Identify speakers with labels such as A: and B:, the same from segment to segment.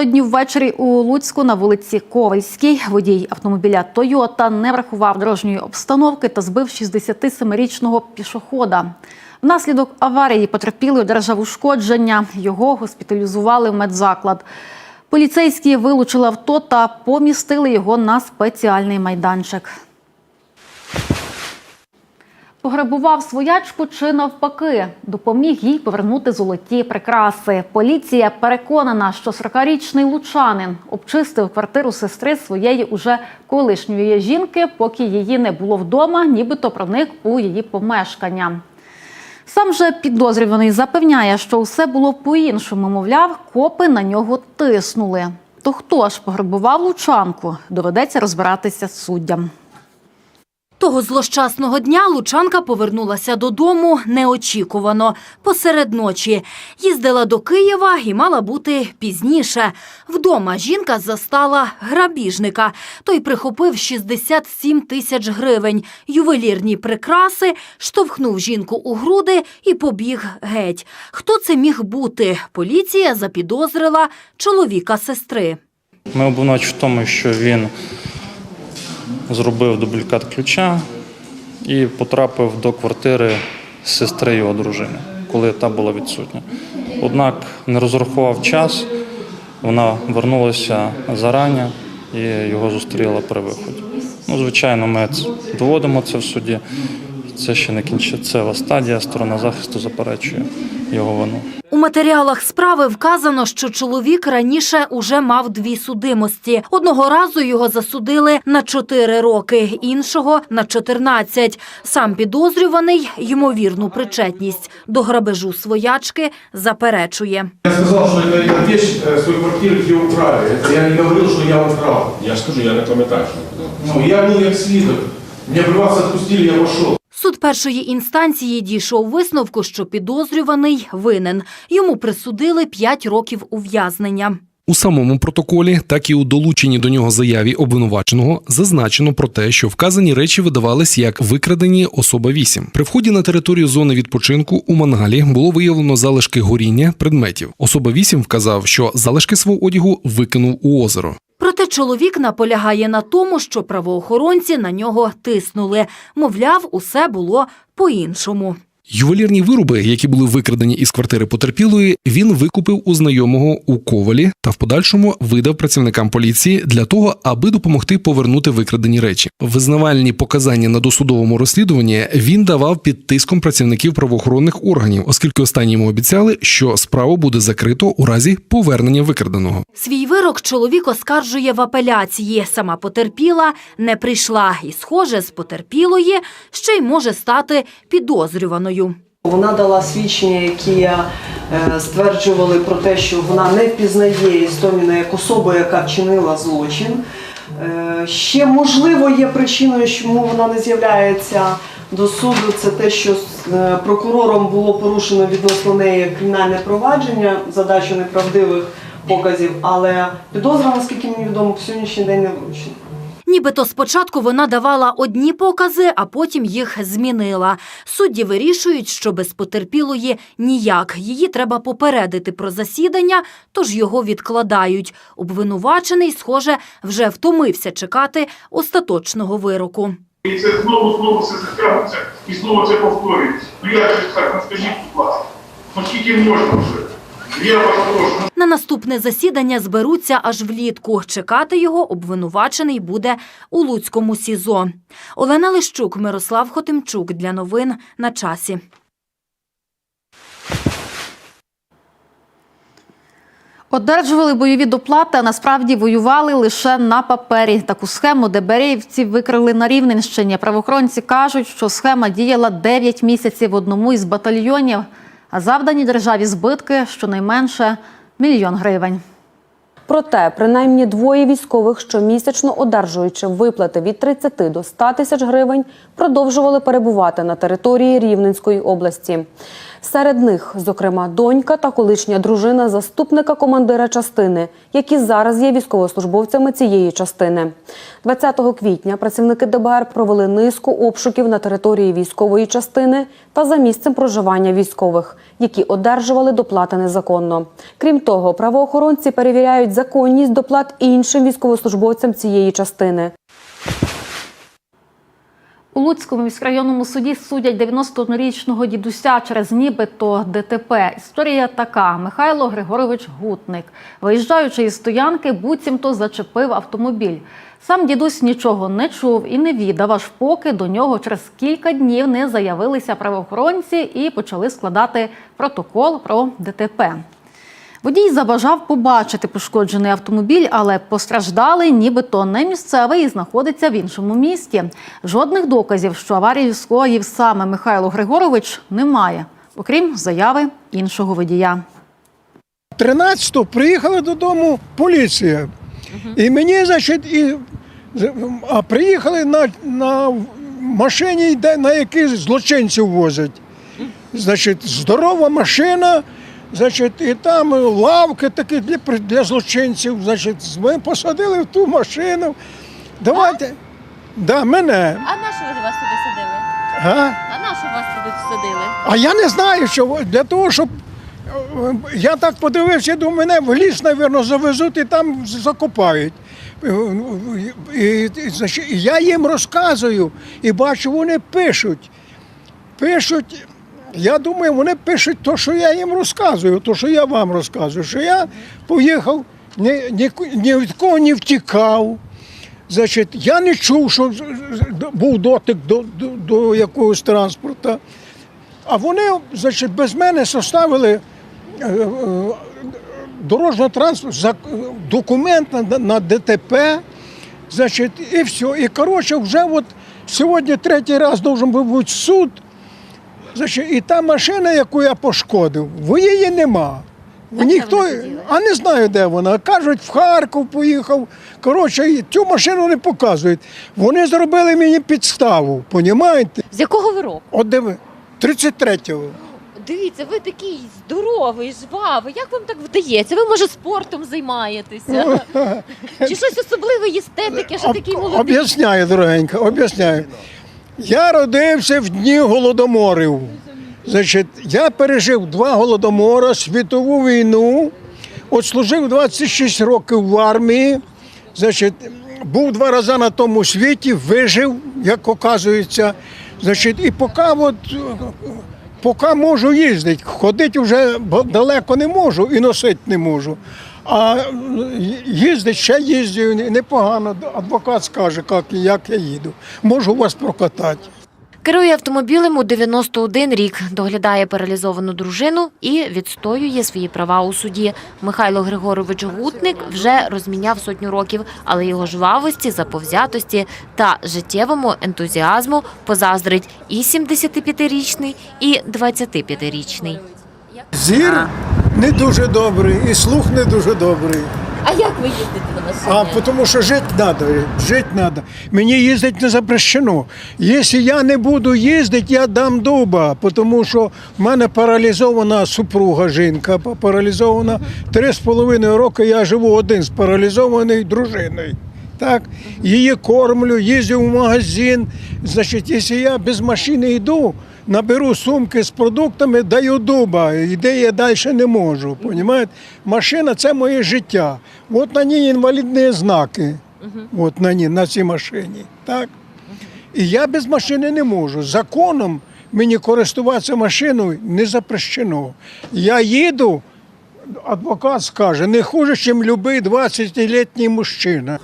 A: Напередодні ввечері у Луцьку на вулиці Ковальській водій автомобіля Тойота не врахував дорожньої обстановки та збив 67-річного пішохода. Внаслідок аварії потерпілий одержав ушкодження. Його госпіталізували в медзаклад. Поліцейські вилучили авто та помістили його на спеціальний майданчик. Пограбував своячку чи навпаки, допоміг їй повернути золоті прикраси. Поліція переконана, що 40-річний лучанин обчистив квартиру сестри своєї уже колишньої жінки, поки її не було вдома, нібито проник у її помешкання. Сам же підозрюваний запевняє, що все було по-іншому. Мовляв, копи на нього тиснули. То хто ж пограбував лучанку? Доведеться розбиратися з суддям.
B: Того злощасного дня Лучанка повернулася додому неочікувано, посеред ночі. Їздила до Києва і мала бути пізніше. Вдома жінка застала грабіжника. Той прихопив 67 тисяч гривень, ювелірні прикраси, штовхнув жінку у груди і побіг геть. Хто це міг бути? Поліція запідозрила чоловіка сестри.
C: Ми обвинувачуємо в тому, що він зробив дублікат ключа і потрапив до квартири сестри його дружини, коли та була відсутня. Однак не розрахував час, вона вернулася зарані і його зустріла при виході. Ну, звичайно, ми доводимо це в суді. Це ще не кінцева стадія. Сторона захисту заперечує його вину
B: У матеріалах справи вказано, що чоловік раніше уже мав дві судимості. Одного разу його засудили на 4 роки, іншого – на 14. Сам підозрюваний ймовірну причетність до грабежу своячки заперечує.
D: Я сказал, что это, это вещь э, с той квартиры, где украли. Это я не говорил, что я украл.
E: Я ж кажу, я не пам'ятаю, що було.
D: Ну, я был как свидок. Меня при вас отпустили, я пошел.
B: Суд першої інстанції дійшов висновку, що підозрюваний винен. Йому присудили 5 років ув'язнення.
F: У самому протоколі, так і у долученні до нього заяві обвинуваченого зазначено про те, що вказані речі видавались як викрадені особа 8. При вході на територію зони відпочинку у мангалі було виявлено залишки горіння предметів. Особа 8 вказав, що залишки свого одягу викинув у озеро.
B: Проте чоловік наполягає на тому, що правоохоронці на нього тиснули. Мовляв, усе було по-іншому.
F: Ювелірні вироби, які були викрадені із квартири потерпілої, він викупив у знайомого у ковалі та в подальшому видав працівникам поліції для того, аби допомогти повернути викрадені речі. Визнавальні показання на досудовому розслідуванні він давав під тиском працівників правоохоронних органів, оскільки останні йому обіцяли, що справу буде закрито у разі повернення викраденого.
B: Свій вирок чоловік оскаржує в апеляції. Сама потерпіла не прийшла і, схоже, з потерпілої ще й може стати підозрюваною.
G: Вона дала свідчення, які е, стверджували про те, що вона не впізнає Істоміна як особу, яка вчинила злочин. Е, Ще можливо є причиною, чому вона не з'являється до суду. Це те, що е, прокурором було порушено відносно неї кримінальне провадження за дачу неправдивих показів, але підозра, наскільки мені відомо, по сьогоднішній день не вручена.
B: Нібито спочатку вона давала одні покази, а потім їх змінила. Судді вирішують, що без потерпілої ніяк. Її треба попередити про засідання, тож його відкладають. Обвинувачений, схоже, вже втомився чекати остаточного вироку.
H: І це знову знову все затягнеться і знову це повторюється. Ну як же так, ну скажіть, будь ласка, ну скільки можна вже?
B: На наступне засідання зберуться аж влітку. Чекати його обвинувачений буде у Луцькому СІЗО. Олена Лищук, Мирослав Хотимчук. Для новин на часі.
A: Одержували бойові доплати, а насправді воювали лише на папері. Таку схему ДБРівці викрили на Рівненщині. Правоохоронці кажуть, що схема діяла 9 місяців в одному із батальйонів, а завдані державі збитки щонайменше мільйон гривень.
I: Проте, принаймні двоє військових, щомісячно одержуючи виплати від 30 до 100 тисяч гривень, продовжували перебувати на території Рівненської області. Серед них, зокрема, донька та колишня дружина заступника командира частини, які зараз є військовослужбовцями цієї частини. 20 квітня працівники ДБР провели низку обшуків на території військової частини та за місцем проживання військових, які одержували доплати незаконно. Крім того, правоохоронці перевіряють законність доплат іншим військовослужбовцям цієї частини.
A: У Луцькому міськрайонному суді судять 91-річного дідуся через нібито ДТП. Історія така: Михайло Григорович Гутник, виїжджаючи із стоянки, буцімто зачепив автомобіль. Сам дідусь нічого не чув і не віддав, аж поки до нього через кілька днів не заявилися правоохоронці і почали складати протокол про ДТП. Водій забажав побачити пошкоджений автомобіль, але постраждалий, нібито не місцевий і знаходиться в іншому місті. Жодних доказів, що аварію скоїв саме Михайло Григорович, немає, окрім заяви іншого водія.
J: 13-го приїхала додому поліція. І мені, значить, і, а приїхали на, на машині, на якій злочинців возять. Значить, здорова машина, значить, і там лавки такі для, для злочинців. Значить, ми посадили в ту машину. Давайте. Да, мене.
K: А на що ви вас туди садили?
J: А?
K: А на що вас туди садили?
J: А я не знаю, що для того, щоб е, я так подивився, думаю, мене в ліс, мабуть, завезуть і там закопають. Е, І, і, значить, і я їм розказую і бачу, вони пишуть. Пишуть, я думаю, вони пишуть те, що я їм розказую, те, що я вам розказую, що я поїхав, ні, ні, ні від кого не втікав. Значить, я не чув, що був дотик до, до, до якогось транспорту. А вони, значить, без мене составили е, е, дорожньо транспорт, документ на, на ДТП, значить, і все. І коротше, вже от сьогодні третій раз должен був бути суд. Значить, і та машина, яку я пошкодив, в її нема. Ніхто, а не знаю, де вона. Кажуть, в Харків поїхав. Коротше, цю машину не показують. Вони зробили мені підставу, понімаєте?
K: З якого ви року?
J: От де ви? 33-го.
K: Дивіться, ви такий здоровий, жвавий. Як вам так вдається? Ви, може, спортом займаєтеся? Чи щось особливе їсте таке, що такий молодий?
J: Об'ясняю, дорогенька, об'ясняю. Я родився в дні голодоморів. Значить, я пережив два голодомора, світову війну, от служив 26 років в армії. Значить, був два рази на тому світі, вижив, як оказується. Значить, і поки от, поки можу їздити, ходити вже далеко не можу і носити не можу. А їздить, ще їздю непогано. Адвокат скаже, як, як я їду. Можу вас прокатати.
K: Керує автомобілем у 91 рік, доглядає паралізовану дружину і відстоює свої права у суді. Михайло Григорович Гутник вже розміняв сотню років, але його жвавості, заповзятості та життєвому ентузіазму позаздрить і 75-річний, і 25-річний.
J: Зір не дуже добрий, і слух не дуже добрий.
K: А як ви їздите на машині?
J: А тому що жити треба, жити треба. Мені їздити не запрещено. Якщо я не буду їздити, я дам дуба, тому що в мене паралізована супруга жінка, паралізована три з половиною роки. Я живу один з паралізованою дружиною. Так, її кормлю, їздю в магазин. Значить, якщо я без машини йду, наберу сумки з продуктами, даю дуба, і де я далі не можу. Понімаєте? Машина це моє життя. От на ній інвалідні знаки. От на ній, на цій машині. Так? І я без машини не можу. Законом мені користуватися машиною не запрещено. Я їду, адвокат скаже, не хуже, ніж будь-який 20-літній мужчина.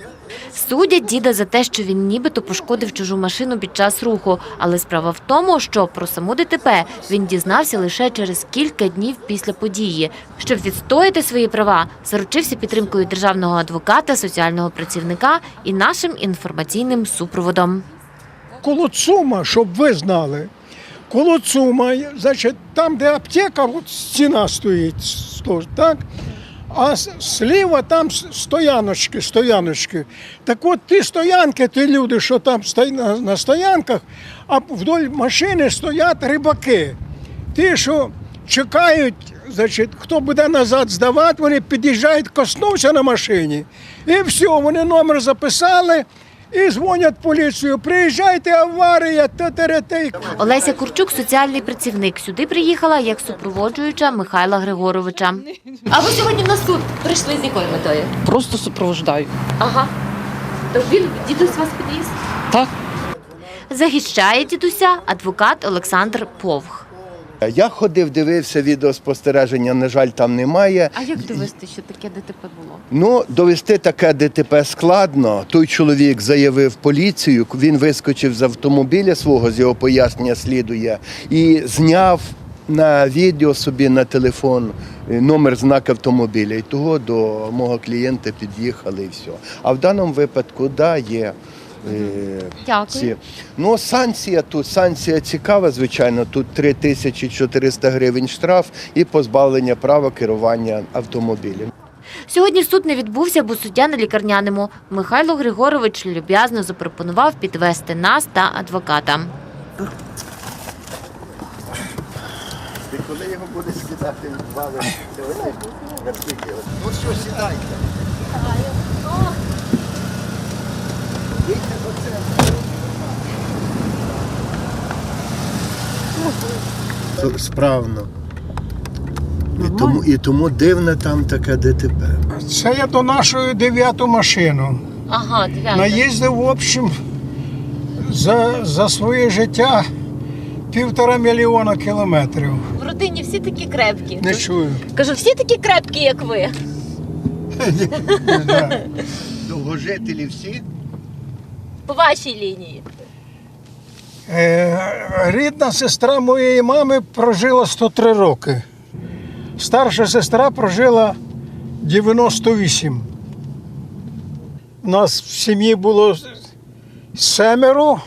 K: Судять діда за те, що він нібито пошкодив чужу машину під час руху. Але справа в тому, що про саму ДТП він дізнався лише через кілька днів після події. Щоб відстояти свої права, заручився підтримкою державного адвоката, соціального працівника і нашим інформаційним супроводом.
J: Коло ЦУМа, щоб ви знали. Коло ЦУМа, значить, там, де аптека, от стіна стоїть, сто- так? А сліва там стояночки, стояночки. Так от ті стоянки, ті люди, що там на стоянках, а вдоль машини стоять рибаки. Ті, що чекають, значить, хто буде назад здавати, вони під'їжджають, коснувся на машині. І все, вони номер записали, і дзвонять поліцію. Приїжджайте, аварія, та-та-та.
L: Олеся Курчук, соціальний працівник, сюди приїхала як супроводжуюча Михайла Григоровича. А ви сьогодні на суд прийшли з якою метою?
M: Просто супроводжаю.
L: Ага. То він дідусь вас підвіз?
M: Так.
L: Захищає дідуся адвокат Олександр Повх.
N: Я ходив, дивився відеоспостереження, на жаль, там немає.
L: А як довести, що таке ДТП було?
N: Ну, довести таке ДТП складно. Той чоловік заявив поліцію, він вискочив з автомобіля свого, з його пояснення слідує, і зняв на відео собі на телефон е, номер знак автомобіля. І того до мого клієнта під'їхали і все. А в даному випадку, да, є. Е,
L: Дякую.
N: ці. Ну, санкція тут, санкція цікава, звичайно. Тут 3400 гривень штраф і позбавлення права керування автомобілем.
L: Сьогодні суд не відбувся, бо суддя на лікарняному. Михайло Григорович люб'язно запропонував підвести нас та адвоката.
N: Ти коли його будеш скидати вали, Ну що, сідайте. Справно. І тому, і тому дивне там таке ДТП.
J: Це я до нашої дев'яту машину.
L: Ага,
J: Наїздив, в общем, за, за своє життя півтора мільйона кілометрів.
L: В родині всі такі крепкі.
J: Не чую.
L: Кажу, всі такі крепкі, як ви.
N: Довгожителі всі?
L: Вашій лінії.
J: Е, рідна сестра моєї мами прожила 103 роки. Старша сестра прожила 98. У нас в сім'ї було семеро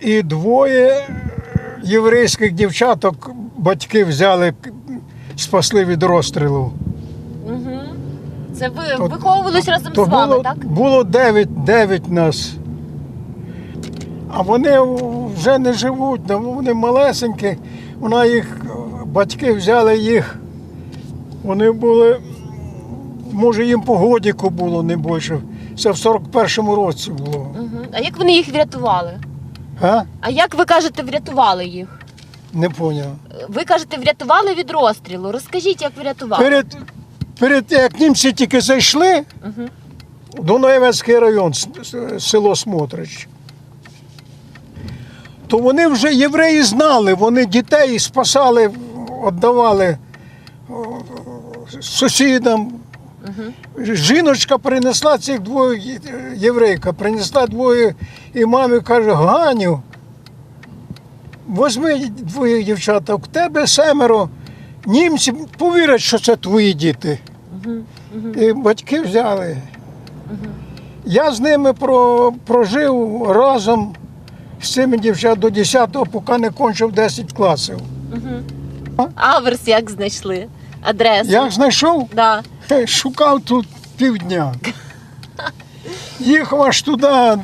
J: і двоє єврейських дівчаток батьки взяли, спасли від розстрілу.
L: Це ви
J: То-
L: виховувались разом
J: То
L: з вами,
J: було,
L: так?
J: було 9, 9 нас. А вони вже не живуть, вони малесенькі. Вона їх, батьки взяли їх. Вони були, може їм по годіку було не більше. Це в 41-му році було.
L: А як вони їх врятували?
J: А?
L: А як ви кажете, врятували їх?
J: Не поняв.
L: Ви кажете, врятували від розстрілу. Розкажіть, як врятували.
J: Перед, перед тим, як німці тільки зайшли, Дунаєвецький район, село Смотрич. То вони вже євреї знали, вони дітей спасали, віддавали о, сусідам. Жіночка принесла цих двоє єврейка, принесла двоє і мамі каже, Ганю, возьми двоє дівчаток, в тебе семеро. Німці повірять, що це твої діти. І батьки взяли. Я з ними про, прожив разом з цими дівчатами до 10-го, поки не кончив 10 класів.
L: Аверс як знайшли? Адресу?
J: Як знайшов,
L: Да.
J: Шукав тут півдня. Їхав аж туди.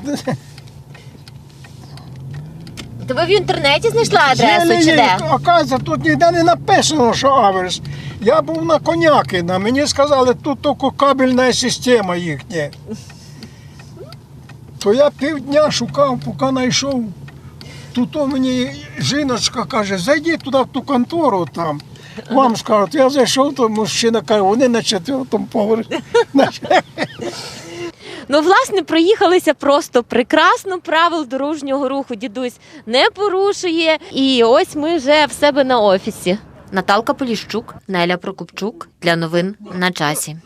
L: То ви в інтернеті знайшли адресу чи де?
J: Оказується, тут ніде не написано, що аверс. Я був на Конякіна, мені сказали, тут тільки кабельна система їхня. То я півдня шукав, поки знайшов. Тут о мені жіночка каже, зайди туди в ту контору там. Вам скажуть, я зайшов, то мужчина каже, вони на четвертому поверсі.
L: Ну, власне, проїхалися просто прекрасно. Правил дорожнього руху дідусь не порушує. І ось ми вже в себе на офісі. Наталка Поліщук, Неля Прокопчук для новин на часі.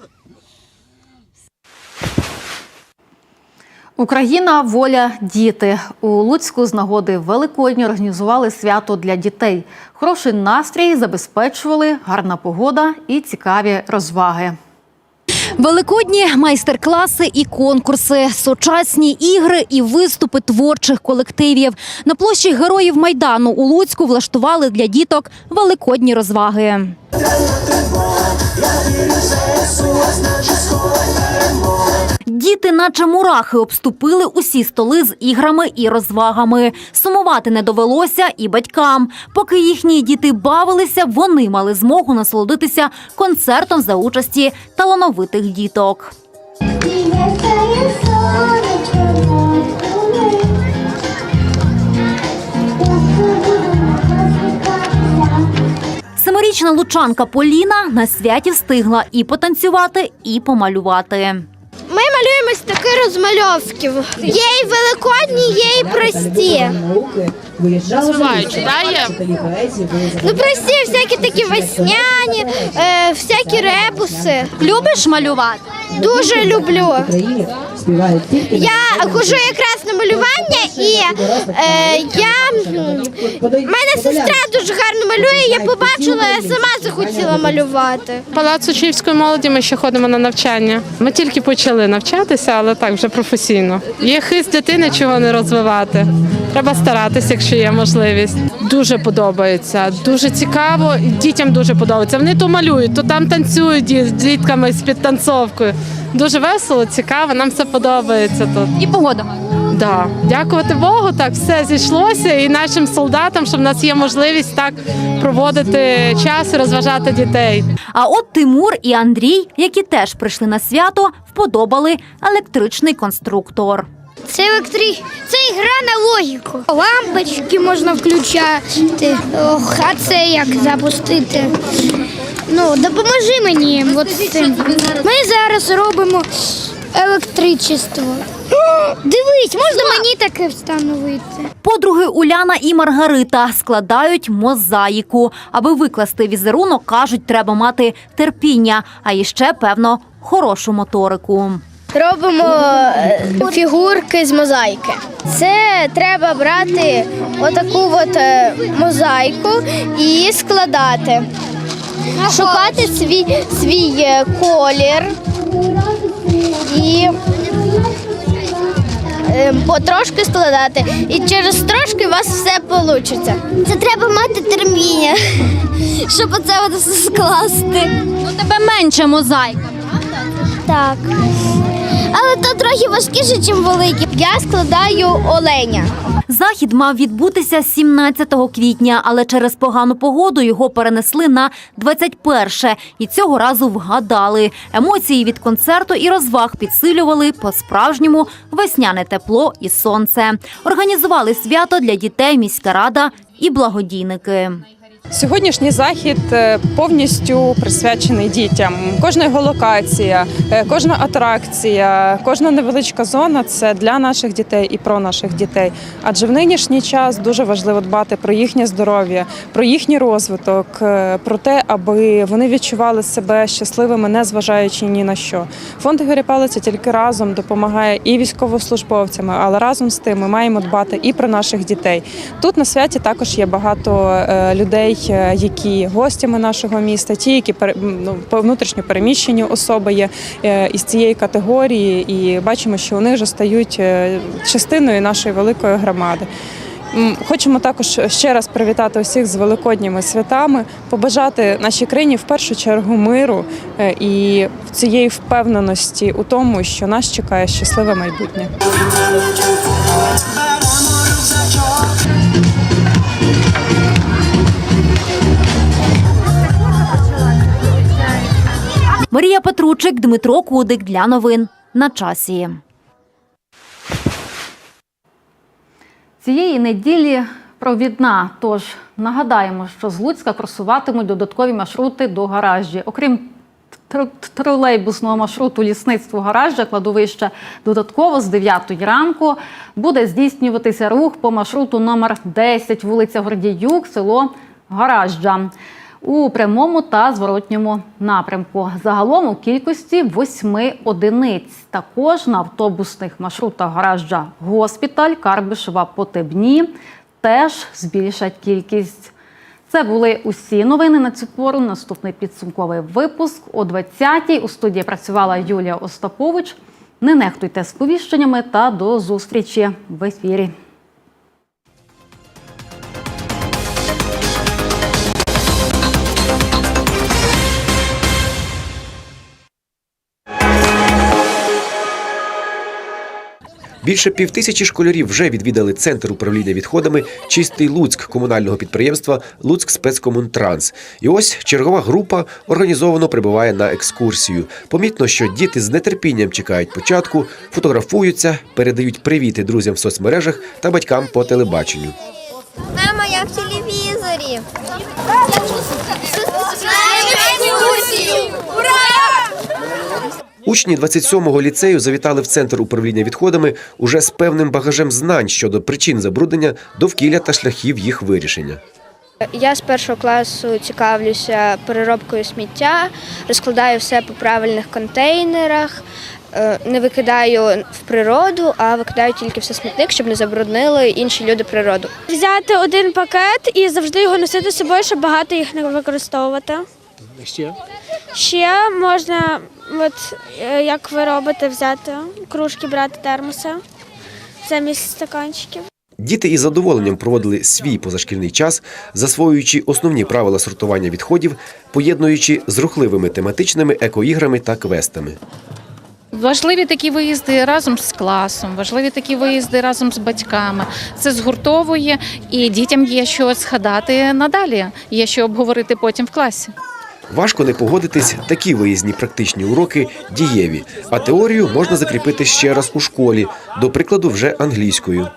A: Україна, воля, діти у Луцьку з нагоди Великодні організували свято для дітей. Хороший настрій забезпечували гарна погода і цікаві розваги.
O: Великодні майстер-класи і конкурси, сучасні ігри і виступи творчих колективів. На площі Героїв Майдану у Луцьку влаштували для діток великодні розваги. Діти, наче мурахи, обступили усі столи з іграми і розвагами. Сумувати не довелося і батькам. Поки їхні діти бавилися, вони мали змогу насолодитися концертом за участі талановитих діток. Семирічна лучанка Поліна на святі встигла і потанцювати, і помалювати.
P: Ми малюємо з таких розмальовків. Є і великодні, є і прості.
Q: Розвиваючи, да, є?
P: Ну прості, всякі такі весняні, е, всякі ребуси.
O: Любиш малювати?
P: Дуже люблю. Я хожу якраз на малювання, і е, я мене сестра дуже гарно малює. Я побачила, я сама захотіла малювати.
R: Палац учнівської молоді ми ще ходимо на навчання. Ми тільки почали навчатися, але так вже професійно. Є хист дитини, чого не розвивати. Треба старатися, якщо є можливість. Дуже подобається, дуже цікаво. і Дітям дуже подобається. Вони то малюють, то там танцюють з дітками з підтанцовкою. Дуже весело, цікаво. Нам все подобається тут.
O: І погода.
R: Да. Дякувати Богу, так все зійшлося і нашим солдатам, що в нас є можливість так проводити час і розважати дітей.
O: А от Тимур і Андрій, які теж прийшли на свято, вподобали електричний конструктор.
P: Це електрі... це гра на логіку. Лампочки можна включати. Ох, а це як запустити? Ну, допоможи мені. От з цим. Ми зараз робимо електричество. Дивись, можна мені таке встановити?
O: Подруги Уляна і Маргарита складають мозаїку. Аби викласти візерунок, кажуть, треба мати терпіння, а іще, певно, хорошу моторику.
P: Робимо е, фігурки з мозаїки. Це треба брати отаку от е, мозаїку і складати. Шукати свій, свій е, колір і потрошки складати. І через трошки у вас все вийде. Це треба мати терпіння, щоб оце все скласти.
O: У тебе менше мозаїка.
P: Так. То трохи важкіше, ніж великі. Я складаю оленя.
O: Захід мав відбутися 17 квітня, але через погану погоду його перенесли на 21 і цього разу вгадали. Емоції від концерту і розваг підсилювали по-справжньому весняне тепло і сонце. Організували свято для дітей міська рада і благодійники.
R: Сьогоднішній захід е, повністю присвячений дітям. Кожна його локація, е, кожна атракція, кожна невеличка зона це для наших дітей і про наших дітей. Адже в нинішній час дуже важливо дбати про їхнє здоров'я, про їхній розвиток, е, про те, аби вони відчували себе щасливими, не зважаючи ні на що. Фонд Ігоря Палиця тільки разом допомагає і військовослужбовцям, але разом з тим ми маємо дбати і про наших дітей. Тут на святі також є багато е, е, які гостями нашого міста, ті, які ну, внутрішньо переміщені особи є е, із цієї категорії, і бачимо, що вони вже стають е, частиною нашої великої громади. Хочемо також ще раз привітати усіх з великодніми святами, побажати нашій країні в першу чергу миру і цієї впевненості у тому, що нас чекає щасливе майбутнє.
O: Марія Петручик, Дмитро Кудик для новин на часі.
A: Цієї неділі провідна. Тож нагадаємо, що з Луцька курсуватимуть додаткові маршрути до гаражі. Окрім тролейбусного маршруту лісництво гаража, кладовище додатково з 9 ранку буде здійснюватися рух по маршруту номер 10, вулиця Гордіюк, село Гаражджа. У прямому та зворотньому напрямку. Загалом у кількості восьми одиниць. Також на автобусних маршрутах гаража Госпіталь, Карбишева, Потебні теж збільшать кількість. Це були усі новини на цю пору. Наступний підсумковий випуск о 20-й. У студії працювала Юлія Остапович. Не нехтуйте сповіщеннями та до зустрічі в ефірі.
S: Більше півтисячі школярів вже відвідали центр управління відходами Чистий Луцьк комунального підприємства Луцьк спецкомунтранс. І ось чергова група організовано прибуває на екскурсію. Помітно, що діти з нетерпінням чекають початку, фотографуються, передають привіти друзям в соцмережах та батькам по телебаченню.
P: Мама, я в телевізорі.
S: Учні 27-го ліцею завітали в центр управління відходами уже з певним багажем знань щодо причин забруднення, довкілля та шляхів їх вирішення.
P: Я з першого класу цікавлюся переробкою сміття, розкладаю все по правильних контейнерах, е, не викидаю в природу, а викидаю тільки все смітник, щоб не забруднили інші люди природу.
T: Взяти один пакет і завжди його носити з собою, щоб багато їх не використовувати.
J: Ще?
T: Ще можна, от е, як ви робите, взяти кружки, брати термоси замість стаканчиків.
S: Діти із задоволенням проводили свій позашкільний час, засвоюючи основні правила сортування відходів, поєднуючи з рухливими тематичними екоіграми та квестами.
U: Важливі такі виїзди разом з класом, важливі такі виїзди разом з батьками. Це згуртовує і дітям є що згадати надалі, є що обговорити потім в класі.
S: Важко не погодитись, такі виїзні практичні уроки дієві, а теорію можна закріпити ще раз у школі, до прикладу, вже англійською.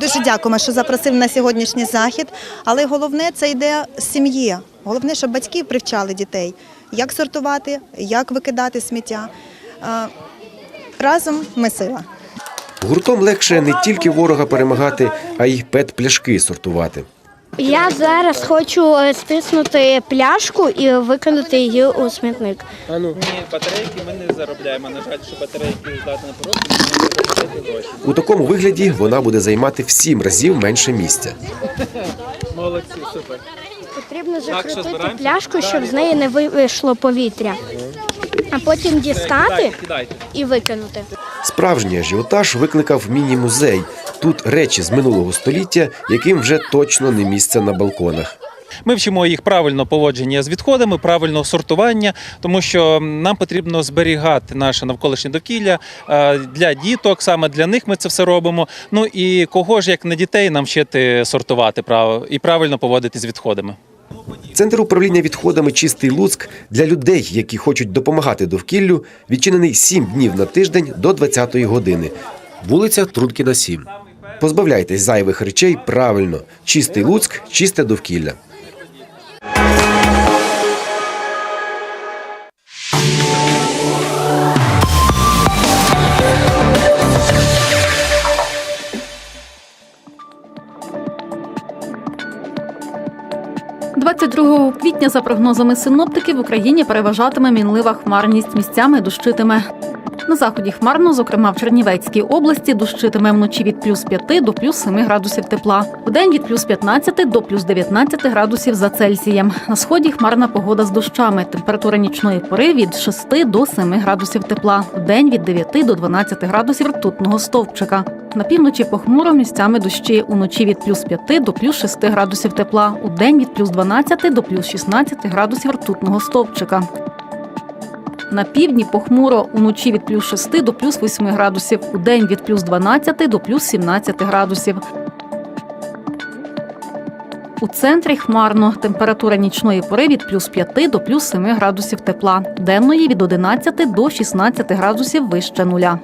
V: Дуже дякуємо, що запросили на сьогоднішній захід. Але головне це йде з сім'ї. Головне, щоб батьки привчали дітей, як сортувати, як викидати сміття. Разом ми сила.
S: Гуртом легше не тільки ворога перемагати, а й пет-пляшки сортувати.
P: Я зараз хочу е, стиснути пляшку і викинути її у смітник.
W: Ні, батарейки ми не заробляємо. На жаль, що батарейки здати на порожні, ми не заробляти гроші.
S: У такому вигляді вона буде займати в сім разів менше місця.
W: Молодці, супер.
P: Потрібно закрутити пляшку, щоб з неї не вийшло повітря, а потім дістати і викинути.
S: Справжній ажіотаж викликав міні-музей. Тут речі з минулого століття, яким вже точно не місце на балконах.
W: Ми вчимо їх правильно поводження з відходами, правильного сортування, тому що нам потрібно зберігати наше навколишнє довкілля е, для діток. Саме для них ми це все робимо. Ну і кого ж як не дітей нам вчити сортувати право і правильно поводити з відходами.
S: Центр управління відходами Чистий Луцьк для людей, які хочуть допомагати довкіллю, відчинений 7 днів на тиждень до 20-ї години. Вулиця Трудкіна, 7. Позбавляйтесь зайвих речей правильно. Чистий Луцьк, чисте довкілля.
A: – 22 квітня, за прогнозами синоптиків, в Україні переважатиме мінлива хмарність місцями дощитиме. На заході хмарно, зокрема в Чернівецькій області, дощитиме вночі від плюс 5 до плюс 7 градусів тепла. Вдень від плюс 15 до плюс 19 градусів за Цельсієм. На сході хмарна погода з дощами. Температура нічної пори від 6 до 7 градусів тепла. Вдень від 9 до 12 градусів ртутного стовпчика. На півночі похмуро місцями дощі. Уночі від плюс 5 до плюс 6 градусів тепла. Удень від плюс 12 до плюс 16 градусів ртутного стовпчика. На півдні похмуро уночі від плюс 6 до плюс 8 градусів, у день від плюс 12 до плюс 17 градусів. У центрі хмарно. Температура нічної пори від плюс 5 до плюс 7 градусів тепла. Денної від 11 до 16 градусів вище нуля.